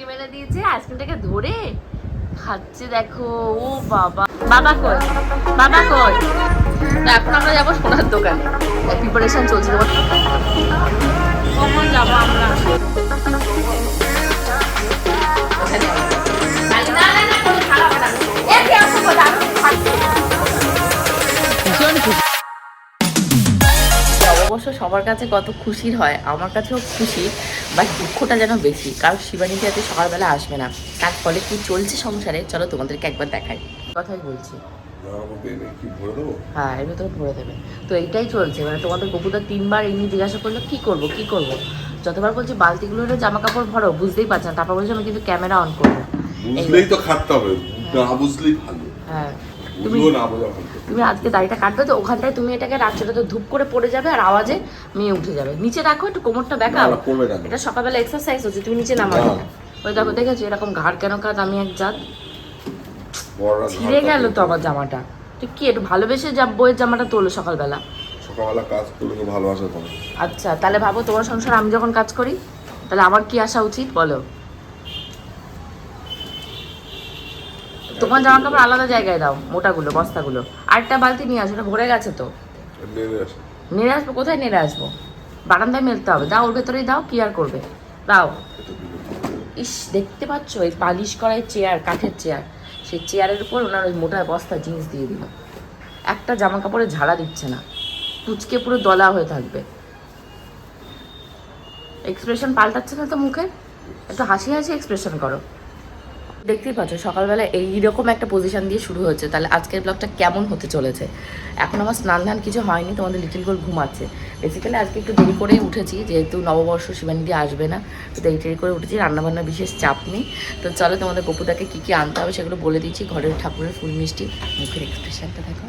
Ice cream এনে দিয়েছে আইসক্রিমটাকে ধরে খাচ্ছে দেখো ও বাবা। বাবা কই? বাবা কই? এখন আমরা যাব সোনার দোকানে। প্রিপারেশন চলছে কখন যাব আমরা? না, অবশ্য সবার কাছে কত খুশির হয় আমার কাছেও খুশি বাট দুঃখটা যেন বেশি। কারণ শিবানীটি আজকে সকালবেলা আসবে না। তার ফলে কি চলছে সংসারে চলো তোমাদেরকে একবার দেখাই। কথাই বলছি। হ্যাঁ এর ভিতরে ভরে দেবে। তো এইটাই চলছে। মানে তোমাদের গপুদা তিনবার এই নিয়ে জিজ্ঞাসা করল কি করব কি করব? যতবার বলছি বালতিগুলো জামা কাপড় ভরো বুঝতেই পারছে না। তারপর বলছি আমি কিন্তু ক্যামেরা অন করব। বুঝলেই তো খাটতে হবে। না বুঝলেই ভালো। হ্যাঁ। তুমি না বোঝা ভালো তুমি আজকে দাড়িটা কাটবে তো ওখানটায় তুমি এটাকে রাত্রে তো ধূপ করে পড়ে যাবে আর আওয়াজে মেয়ে উঠে যাবে। নিচে রাখো একটু কোমরটা না। এটা সকালবেলা এক্সারসাইজ হচ্ছে তুমি নিচে নামাবে না। ওই দেখো দেখেছ? এরকম ঘাড় কেন কাজ আমি এক জাত। ছিঁড়ে গেল তো আমার জামাটা। তুই কি একটু ভালোবেসে যা বইয়ের জামাটা তোলো সকালবেলা। সকালবেলা কাজ করলে ভালোবাসা আচ্ছা তাহলে ভাবো তোমার সংসার আমি যখন কাজ করি তাহলে আমার কি আসা উচিত? বলো। তোমার জামা কাপড় আলাদা জায়গায় দাও মোটাগুলো বস্তাগুলো। আরেকটা বালতি নিয়ে আসো ওটা ভরে গেছে তো। নেড়ে আসব। কোথায় নেড়ে আসব? বারান্দায় মেলতে হবে। দাও ওর ভেতরেই দাও কি আর করবে? দাও। ইস দেখতে পাচ্ছ? এই পালিশ করা চেয়ার কাঠের চেয়ার। সেই চেয়ারের উপর ওনার ওই মোটা বস্তা জিনিস দিয়ে দিল। একটা জামা কাপড়ে ঝাড়া দিচ্ছে না। কুচকে পুরো দলা হয়ে থাকবে। এক্সপ্রেশন পাল্টাচ্ছে না তো মুখে? একটু হাসি হাসি এক্সপ্রেশন করো। দেখতেই পাচ্ছ, সকালবেলা এইরকম একটা পজিশন দিয়ে শুরু হচ্ছে তাহলে আজকের ব্লগটা কেমন হতে চলেছে? এখন আমার স্নান ধান কিছু হয়নি, তোমাদের লিটিল গোল ঘুমাচ্ছে। বেসিক্যালি আজকে একটু দেরি করেই উঠেছি, যেহেতু নববর্ষ শিবানীদি আসবে না, তো দেরি টেরি করে উঠেছি, রান্নাবান্নার বিশেষ চাপ নেই। তো চলো তোমাদের গপুদাকে কী কী আনতে হবে সেগুলো বলে দিচ্ছি, ঘরের ঠাকুরের ফুল মিষ্টি, মুখের এক্সপ্রেশনটা দেখো।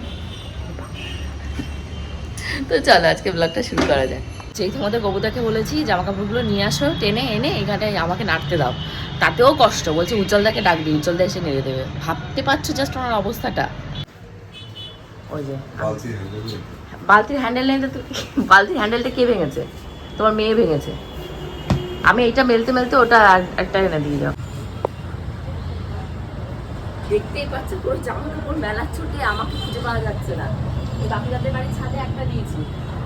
তো চলো আজকে ব্লগটা শুরু করা যাক। যেই তোমাদের গবুদাকে বলেছি জামা কাপড়গুলো নিয়ে আসো টেনে এনে এখানে আমাকে নাড়তে দাও। তাতেও কষ্ট বলছে উজ্জ্বলদাকে ডাকবি উজ্জ্বলদা এসে নেড়ে দেবে। ভাবতে পারছ জাস্ট ওনার অবস্থাটা? ওই যে। বালতির হ্যান্ডেল নেই তো? বালতির হ্যান্ডেলটা কে ভেঙেছে? তোমার মেয়ে ভেঙেছে। আমি এইটা মেলতে মেলতে ওটা একটা এনে দিয়ে যাও দেখতেই পাচ্ছ পুরো জামা কাপড় মেলার ছুটি আমাকে খুঁজে পাওয়া যাচ্ছে না। এই বাকিরাদের বাড়ির ছাদে একটা দিয়েছি।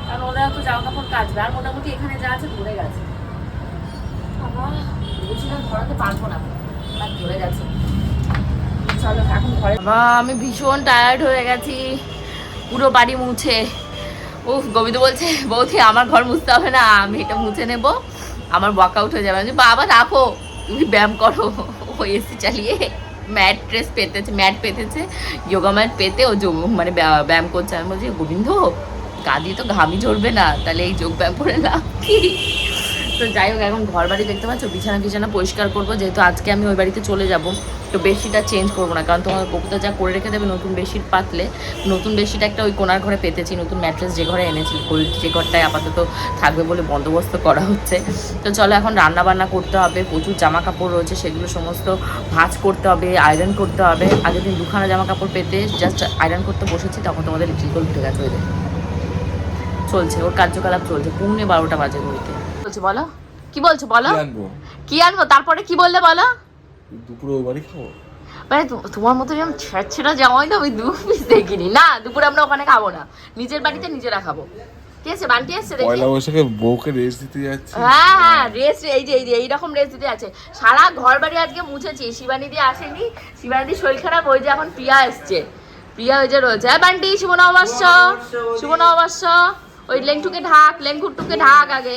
কারণ ওরা তো জামা কাপড় কাচবে। আর মোটামুটি এখানে যা আছে ধরে গেছে। আমি ভীষণ টায়ার্ড হয়ে গেছি। পুরো বাড়ি মুছে। উফ গোবিন্দ বলছে বৌদি আমার ঘর মুছতে হবে না। আমি এটা মুছে নেব। আমার ওয়ার্কআউট হয়ে যাবে। আমি বলছি, বাবা রাখো। তুমি ব্যায়াম করো। ও এসি চালিয়ে ম্যাট ড্রেস পেতেছে ম্যাট পেতেছে। যোগা ম্যাট পেতে ও মানে ব্যায়াম করছে। আমি বলছি গোবিন্দ গা দিয়ে তো ঘামি ঝরবে না, তাহলে এই যোগ ব্যায়াম করে লাভ কি? তো যাই হোক, এখন ঘর বাড়ি দেখতে পাচ্ছ? বিছানা বিছানা পরিষ্কার করব, যেহেতু আজকে আমি ওই বাড়িতে চলে যাব। তো বেডশিটটা চেঞ্জ করব না, কারণ তোমার কবিতা যা করে রেখে দেবে নতুন বেডশিট পাতলে, নতুন বেডশিট একটা ওই কোনার ঘরে পেতেছি, নতুন ম্যাট্রেস যে ঘরে এনেছি গোল্ড যে ঘরটায় আপাতত থাকবে বলে বন্দোবস্ত করা হচ্ছে। তো চলো, এখন রান্না বান্না করতে হবে, প্রচুর জামা কাপড় রয়েছে, সেগুলো সমস্ত ভাঁজ করতে হবে, আয়রন করতে হবে। আগের দিন দুখানা জামা কাপড় পেতে জাস্ট আয়রন করতে বসেছি, তখন তোমাদের উঠে গেছে ওই দেখো। চলছে ওর কার্যকলাপ চলছে পৌনে বারোটা বাজে ঘড়িতে। বলছে বলো। কি বলছো বলো? কি আনব? তারপরে কি বললে বলো? দুপুরে বাড়ি খাব? মানে তোমার মতো যেমন ছেঁড়া জামাই না আমি দু পিস দেখিনি। না দুপুরে আমরা ওখানে খাব না। নিজের বাড়িতে নিজেরা খাব। ঠিক আছে বান্টি এসছে দেখি। পয়লা বৈশাখে বউকে রেস্ট দিতে যাচ্ছি। হ্যাঁ হ্যাঁ রেস্ট এই যে এই যে এইরকম রেস্ট দিতে আছে সারা ঘর বাড়ি আজকে মুছেছি। শিবানী দিয়ে আসেনি। শিবানী শরীর খারাপ ওই যে এখন প্রিয়া এসছে। প্রিয়া ওই যে রয়েছে। হ্যাঁ বান্টি শুভ নববর্ষ শুভ নববর্ষ। ওই লেংটুকে ঢাক লেংকুটুকে ঢাক আগে।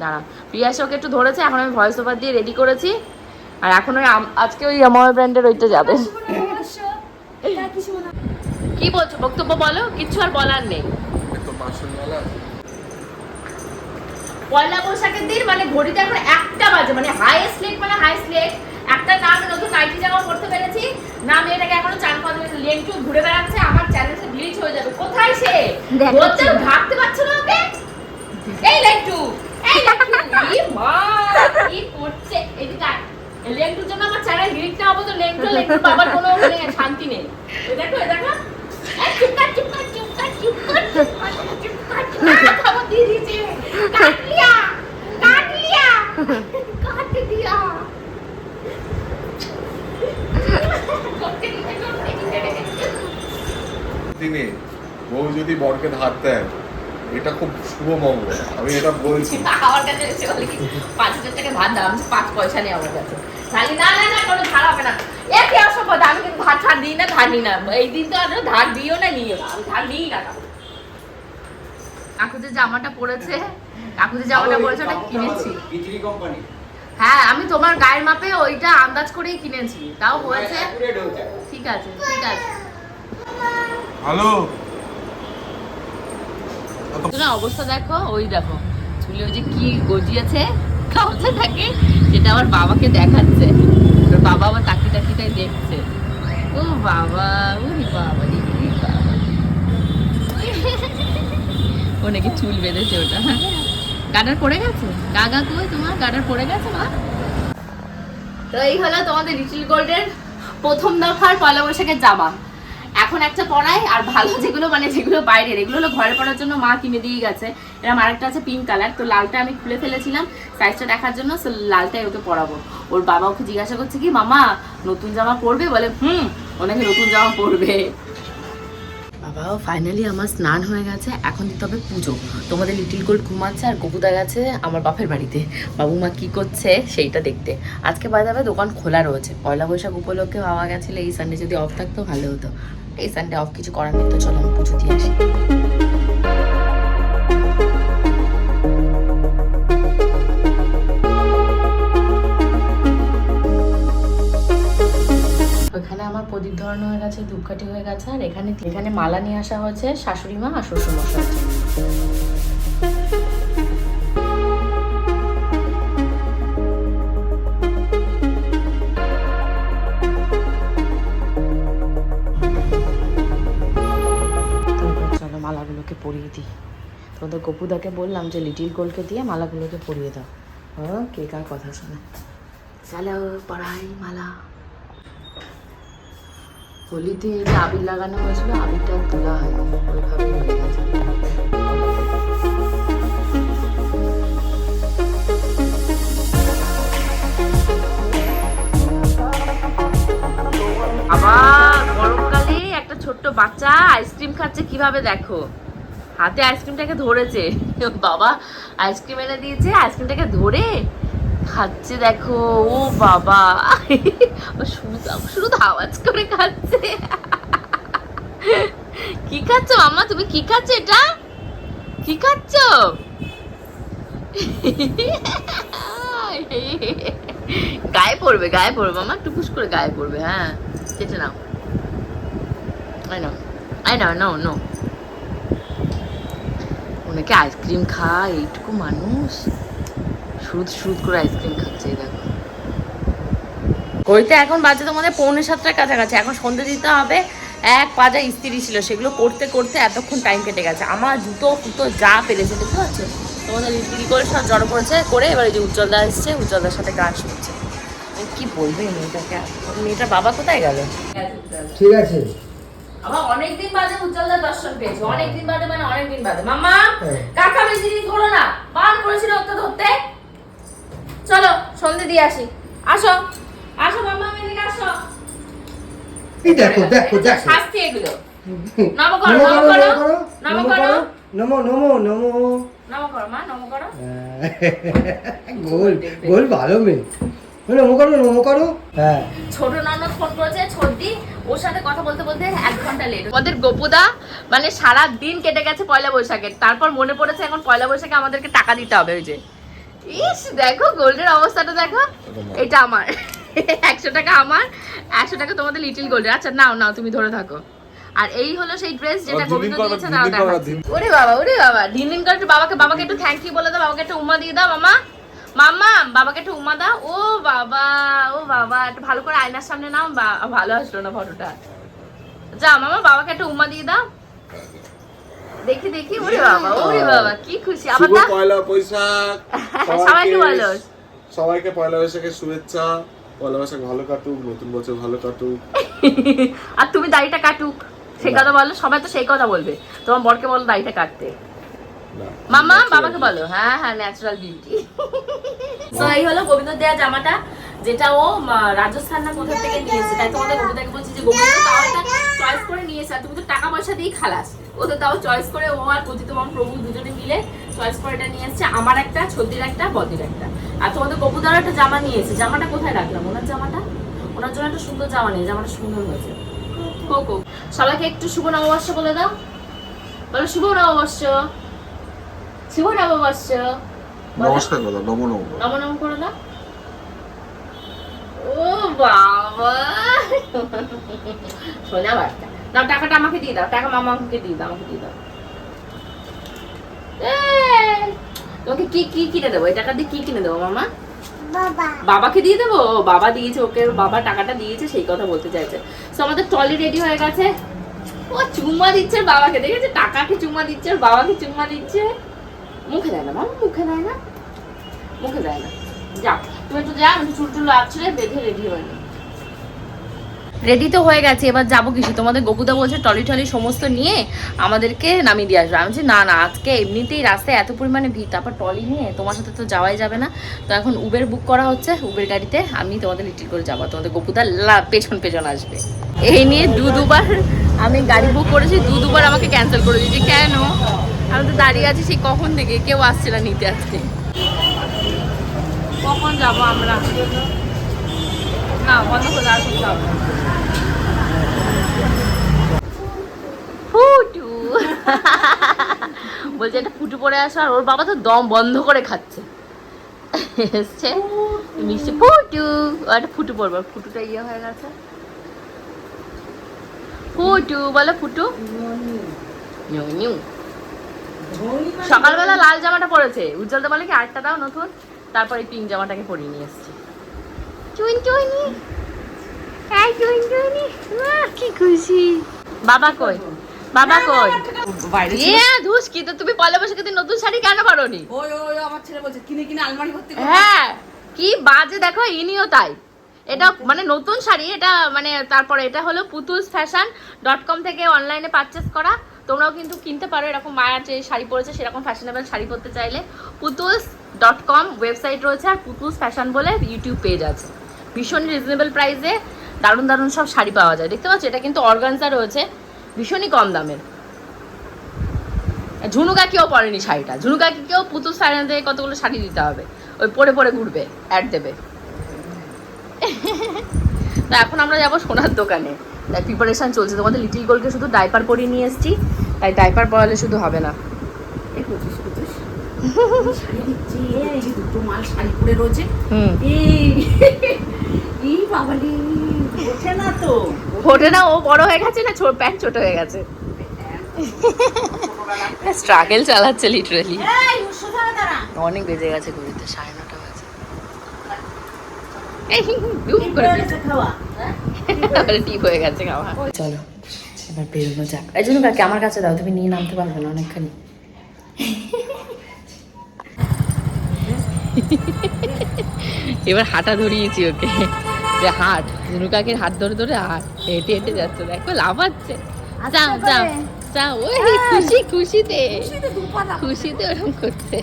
দাঁড়া, প্রিয়া এসে ওকে একটু ধরেছে, এখন আমি ভয়েস ওভার দিয়ে রেডি করেছি। আর এখন ওই আজকে ওই আমার ব্র্যান্ডের ওইটা যাবে। কি বলছো, বক্তব্য বলো কিচ্ছু আর বলার নেই। পয়লা বৈশাখের দিন মানে ঘড়িতে এখন একটা বাজে মানে হাইয়েস্ট লেট মানে হাইয়েস্ট লেট একটা না আমি নতুন নাইটি জামা পড়তে পেরেছি। না মেয়েটাকে এখনও চান পাওয়া যাবে লেন্টু ঘুরে বেড়াচ্ছে। আমার চ্যানেলটা গ্লিচ হয়ে যাবে। কোথায় সে? বলতে ভাবতে পারছ না ওকে? এই লেন্টু এই লেন্টু মা কি করছে? এদিকে লেন্টুর জন্য আমার চ্যানেল গ্লিচ না হব তো লেন্টু লেংটু বাবার কোনো শান্তি নেই এই দেখো এই দেখো এই চুপ কর চুপ কর চুপ কর চুপ কর চুপ কর চুপ কর চুপ কর খাবার দিয়ে দিয়েছে কাট লিয়া কাট লিয়া কাট দিয়া দিনে বউ যদি বরকে ধার দেয় এটা খুব শুভ মঙ্গল। আমি এটা বলছি। আমার কাছে এসে বলে কি পাঁচ হাজার টাকা ধার দাও আমি পাঁচ পয়সা নেই আমার কাছে। তাহলে না না না কোনো ধার হবে না। এ কি অসম্ভব আমি কিন্তু ধার ধার দিই না ধার নিই না। এই দিন তো আর ধার দিও না নিও আমি ধার নিই না। কাকু। যে জামাটা পরেছে কাকু যে জামাটা পরেছে ওটা কিনেছি। কোম্পানি হ্যাঁ আমি তোমার গায়ের মাপে ওইটা আন্দাজ করেই কিনেছি। তাও হয়েছে? হয়েছে। ঠিক আছে ঠিক আছে। হ্যালো অবস্থা দেখো, ওই দেখো, চুলে ওই যে কি গজিয়েছে কাউতে থাকে সেটা আমার বাবাকে দেখাচ্ছে। বাবা আবার তাকি তাকিটাই দেখছে। ও বাবা বাবা ও নাকি চুল বেঁধেছে ওটা। গাডার পড়ে গেছে? গাগা কই তোমার? গাডার পড়ে গেছে, মা? তো এই হলো তোমাদের লিটিল গোল্ডের প্রথম দফার পয়লা বৈশাখের জামা। এখন একটা পরাই আর ভালো যেগুলো মানে যেগুলো বাইরের, এগুলো হলো ঘরে পড়ার জন্য মা কিনে দিয়ে গেছে। এরকম আরেকটা আছে পিঙ্ক কালার তো লালটা আমি খুলে ফেলেছিলাম সাইজটা দেখার জন্য সো লালটাই ওকে পরাবো। ওর বাবা ওকে জিজ্ঞাসা করছে কি, মামা, নতুন জামা পরবে? বলে, হুম ওনাকে নতুন জামা পরবে। বাবাও ফাইনালি আমার স্নান হয়ে গেছে, এখন দিতে হবে পুজো। তোমাদের লিটিল গোল্ড ঘুমাচ্ছে আর গপুদা গেছে আমার বাপের বাড়িতে। বাবু মা কি করছে সেইটা দেখতে। আজকে বাজাবে দোকান খোলা রয়েছে। পয়লা বৈশাখ উপলক্ষে বাবা গেছিল, এই সানডে যদি অফ থাকতো ভালো হতো। এই সানডে অফ কিছু করার নেই, তো চলো আমি পুজো দিয়ে আসি। প্রদীপ ধরানো হয়ে গেছে, ধূপকাঠি হয়ে গেছে, আর এখানে এখানে মালা নিয়ে আসা হয়েছে শাশুড়ি মা আর শ্বশুর মশাই চলো মালাগুলোকে পরিয়ে দিই। তোমাদের গপুদাকে বললাম যে লিটিল গোল্ডকে দিয়ে মালাগুলোকে পরিয়ে দাও। হ্যাঁ কে কার কথা শোনে। চলো, পড়াই মালা। হোলিতে যে আবির লাগানো হয়েছিল, আবিরটা তোলা হয়নি গরমকালে একটা ছোট্ট বাচ্চা আইসক্রিম খাচ্ছে, কীভাবে দেখো? হাতে আইসক্রিমটাকে ধরেছে। বাবা, আইসক্রিম এনে দিয়েছে, আইসক্রিমটাকে ধরে খাচ্ছে দেখো, ও বাবা। শুরু আওয়াজ করে খাচ্ছে। কি খাচ্ছ মামা তুমি কি খাচ্ছ এটা? কি খাচ্ছ? গায়ে পড়বে গায়ে পড়বে মামা টুকুস করে গায়ে পড়বে হ্যাঁ। চেটে নাও। আই নাও। আই নাও নো নো ওনাকে আইসক্রিম খায় এইটুকু মানুষ। সুদ সুদ করে আইসক্রিম খাচ্ছে দেখো। ঘড়িতে এখন বাজে তোমাদের পৌনে সাতটার কাছাকাছি। এখন সন্ধে দিতে হবে। এক পাজা ইস্ত্রি ছিল। সেগুলো করতে করতে এতক্ষণ টাইম কেটে গেছে। আমার জুতো ফুতো যা পেরেছে দেখতে পাচ্ছ? তোমাদের ইস্ত্রি করে সব জড়ো করেছে করে এবার এই যে উজ্জ্বলদা এসছে উজ্জ্বলদার সাথে গান শুনছে। কি বলবে মেয়েটাকে? মেয়েটার বাবা কোথায় গেল? ঠিক আছে। আবার অনেকদিন বাদে উজ্জ্বলদার দর্শন পেয়েছে। অনেকদিন বাদে মানে অনেকদিন বাদে। মামা হ্যাঁ। কাকা বেশি দিন ধরো না। বান করেছিল ধরতে। চলো সন্ধে দিয়ে আসি। আসো আসো মামা এদিকে আসো। এই দেখো দেখো দেখো। শাস্তি এগুলো। নম করো নম করো নম করো। নমো নমো নমো। নম করো মা নম করো। গোল গোল ভালো মেয়ে। নমো করো নমো করো। হ্যাঁ। ছোট ননদ ফোন করেছে ছোটদি ওর সাথে কথা বলতে বলতে এক ঘণ্টা লেট আমাদের গোপুদা মানে সারা দিন কেটে গেছে পয়লা বৈশাখের। তারপর মনে পড়েছে এখন পয়লা বৈশাখে আমাদেরকে টাকা দিতে হবে ওই যে। ইস দেখো গোল্ডের অবস্থাটা দেখো। এটা আমার। একশো টাকা আমার একশো টাকা তোমাদের লিটিল গোল্ডের আচ্ছা নাও নাও তুমি ধরে থাকো। আর এই হলো সেই ড্রেস যেটা গোবিন্দ দিয়েছে দাও। ধিন- ওরে বাবা ওরে বাবা দিন দিন করে বাবাকে বাবাকে একটু থ্যাংক ইউ বলে দাও বাবাকে একটু উমা দিয়ে দাও মামা। মামা বাবাকে একটু উমা দাও। ও বাবা ও বাবা একটু ভালো করে আয়নার সামনে নাও বা- ভালো আসলো না ফটোটা। যা মামা বাবাকে একটু উমা দিয়ে দাও। দেখি দেখি ওরে বাবা ওরে বাবা কি খুশি। আবার দাও পয়লা বৈশাখ। সবাইকে বলো। সবাইকে পয়লা বৈশাখের শুভেচ্ছা। পয়লা বৈশাখ ভালো কাটুক নতুন বছর ভালো কাটুক। আর তুমি দাড়িটা কাটুক। সেই কথা বলো সবাই তো সেই কথা বলবে। তোমার বরকে বলো দাড়িটা কাটতে। মামা বাবাকে বলো। হ্যাঁ হ্যাঁ ন্যাচারাল বিউটি তো এই হলো গোবিন্দ দেয়া জামাটা যেটা ও রাজস্থান না কোথা থেকে নিয়েছে। তাই তোমাদের গোপুদাকে বলছি যে তো তাও একটা চয়েস করে নিয়েছে আর তুমি তো টাকা পয়সা দিয়ে খালাস। ও তো তাও চয়েস করে ও আর পতিত মাম প্রভু দুজনে মিলে চয়েস করে এটা নিয়ে এসছে। আমার একটা ছদ্দির একটা বদির একটা। আর তোমাদের গোপুদারও একটা জামা নিয়েছে জামাটা কোথায় রাখলাম? ওনার জামাটা? ওনার জন্য একটা সুন্দর জামা নিয়ে জামাটা সুন্দর হয়েছে। কোকো সবাইকে একটু শুভ নববর্ষ বলে দাও। বলো শুভ নববর্ষ। শুভ নববর্ষ। বলো। নমস্কার কথা নম নম। নম নম করে দাও। ও বাবা। সোজা বাচ্চা দাও টাকাটা আমাকে দিয়ে দাও টাকা মামা আমাকে দিয়ে দাও আমাকে দিয়ে দাও। তোমাকে কি কি কিনে দেবো? এই টাকা দিয়ে কি কিনে দেবো মামা? বাবাকে দিয়ে দেবো? বাবা দিয়েছে ওকে বাবা টাকাটা দিয়েছে সেই কথা বলতে চাইছে। তো আমাদের টলি রেডি হয়ে গেছে। ও চুম্মা দিচ্ছে বাবাকে দেখেছে টাকাকে চুম্মা দিচ্ছে বাবাকে চুম্মা দিচ্ছে। মুখে দেয় না মামা মুখে দেয় না। মুখে দেয় না। যা তুমি একটু যা আমি চুল টুল আছড়ে বেঁধে রেডি হয়ে রেডি তো হয়ে গেছে, এবার যাব কিছু তোমাদের গপুদা বলছে টলি টলি সমস্ত নিয়ে আমাদেরকে নামিয়ে দিয়ে আসবে। আমি বলছি, না না, আজকে এমনিতেই রাস্তায় এত পরিমাণে ভিড়, তারপর টলি নিয়ে তোমার সাথে তো যাওয়াই যাবে না। তো এখন উবের বুক করা হচ্ছে উবের গাড়িতে আমি তোমাদের লিটিল করে যাব তোমাদের গপুদা পেছন পেছন আসবে। এই নিয়ে দু দুবার আমি গাড়ি বুক করেছি, দু দুবার আমাকে ক্যান্সেল করে দিয়েছি। কেন? আমি তো দাঁড়িয়ে আছি সেই কখন থেকে? কেউ আসছে না নিতে আসতে কখন যাব আমরা? না, বন্ধ করে আর কিছু হবে না। ফুটু। বলছে এটা ফুটু পরে আসো আর ওর বাবা তো দম বন্ধ করে খাচ্ছে। এসছে মিষ্টি ফুটু। ও একটা ফুটু পড়বে ওর ফুটুটা ইয়ে হয়ে গেছে। ফুটু বলো ফুটু। সকালবেলা লাল জামাটা পরেছে। উজ্জ্বল তো বলে কি আটটা দাও নতুন? তারপরে পিঙ্ক জামাটাকে পরিয়ে নিয়ে এসছি। চুইনি আহ, কি খুশি। বাবা কই? বাবা কই? বাইরে। ইয়ে ধুস কি তো তুমি পয়লা বৈশাখে দিন নতুন শাড়ি কেন পারোনি? ওই ওই আমার ছেলে বলছে কিনে কিনে আলমারি ভর্তি হ্যাঁ কি বাজে দেখো ইনিও তাই। এটা মানে নতুন শাড়ি এটা মানে তারপরে এটা হলো পুতুলস ফ্যাশন ডট কম থেকে অনলাইনে পারচেস করা। তোমরাও কিন্তু কিনতে পারো এরকম মায়ার যে শাড়ি পরেছে সেরকম ফ্যাশনেবল শাড়ি পরতে চাইলে। পুতুলস ডট কম ওয়েবসাইট রয়েছে আর পুতুলস ফ্যাশন বলে ইউটিউব পেজ আছে। ভীষণ রিজনেবল প্রাইসে দারুণ দারুণ সব শাড়ি পাওয়া যায়। দেখতে পাচ্ছ? এটা কিন্তু অর্গানজা রয়েছে। ভীষণই কম দামের। ঝুনু কাকিও পরেনি শাড়িটা। ঝুনু কাকিকেও পুতুল শাড়ি দিয়ে কতগুলো শাড়ি দিতে হবে। ওই পরে পরে ঘুরবে অ্যাড দেবে। তো এখন আমরা যাব সোনার দোকানে। তাই প্রিপারেশান চলছে। তোমাদের লিটিল গোলকে শুধু ডাইপার পরিয়ে নিয়ে এসেছি। তাই ডাইপার পরালে শুধু হবে না। শাড়ি দুটো মাল পরে রয়েছে। এই বাবালি। ওঠে না তো। ফোটে না ও বড় হয়ে গেছে না ছোট প্যান্ট ছোট হয়ে গেছে। স্ট্রাগল চালাচ্ছে লিটারালি অনেক বেজে গেছে ঘড়িতে সাড়ে নটা বাজে। টিপ হয়ে গেছে খাওয়া। চলো এবার বেরোনো যাক। এই জন্য কাকে আমার কাছে দাও তুমি নিয়ে নামতে পারবে না অনেকখানি। এবার হাঁটা ধরিয়েছি ওকে। যে হাট ঝুনু কাকির হাত ধরে ধরে হাট হেঁটে হেঁটে যাচ্ছে দেখো লাফাচ্ছে। যাও যাও যাও ওই খুশি খুশিতে। খুশিতে ওরকম করছে।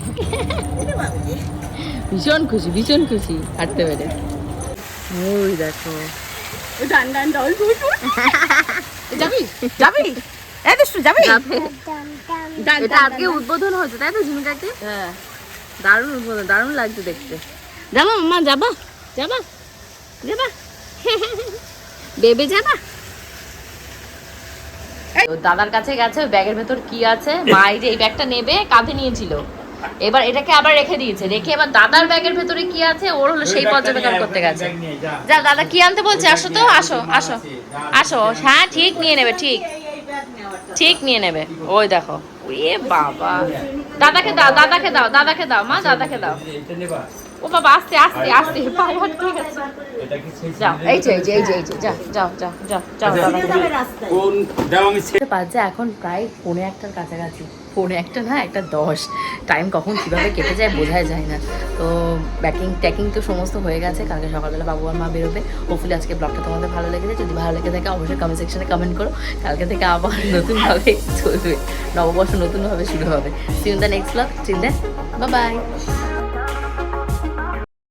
ভীষণ খুশি ভীষণ খুশি হাঁটতে পেরে। ওই দেখো। ডান ডান ডল যাবি? যাবি? এই দুষ্টু যাবি? এটা আজকে উদ্বোধন হয়েছে তাই তো ঝুমকাতে হ্যাঁ। দারুণ উদ্বোধন দারুণ লাগছে দেখতে। যাবা মা যাবা যাবা। যাবা বেবে যাবা দাদার কাছে গেছে ব্যাগের ভেতর কি আছে? মা এই যে এই ব্যাগটা নেবে কাঁধে নিয়েছিল। এবার এটাকে আবার রেখে দিয়েছে। রেখে এবার দাদার ব্যাগের ভেতরে কি আছে? ওর হলো সেই পর্যবেক্ষণ করতে গেছে। যা। দাদা কি আনতে বলছে? আসো তো আসো আসো। আসো হ্যাঁ ঠিক নিয়ে নেবে ঠিক। ঠিক নিয়ে নেবে। ওই দেখো। এ বাবা। দাদাকে দাও দাদাকে দাও দাদাকে দাও মা দাদাকে দাও। ও বাবা আস্তে আস্তে আস্তে পায়ে হাত ঠিক যাও এই যে এই যে এই যে এই যে যাও যাও যাও যাও যাও দাদাকে দাও। কোন দাও আমি এটা বাজে এখন প্রায় পৌনে একটার কাছাকাছি। পৌনে একটা না একটা দশ। টাইম কখন কীভাবে কেটে যায় বোঝাই যায় না। তো ব্যাকিং ট্যাকিং তো সমস্ত হয়ে গেছে। কালকে সকালবেলা বাবু আর মা বেরোবে। হোপফুলি আজকে ব্লগটা তোমাদের ভালো লেগেছে যদি ভালো লেগে থাকে অবশ্যই কমেন্ট সেকশনে কমেন্ট করো। কালকে থেকে আবার নতুনভাবে চলবে। নববর্ষ নতুনভাবে শুরু হবে। সিন দ্য নেক্সট ব্লগ চিন দেন বাই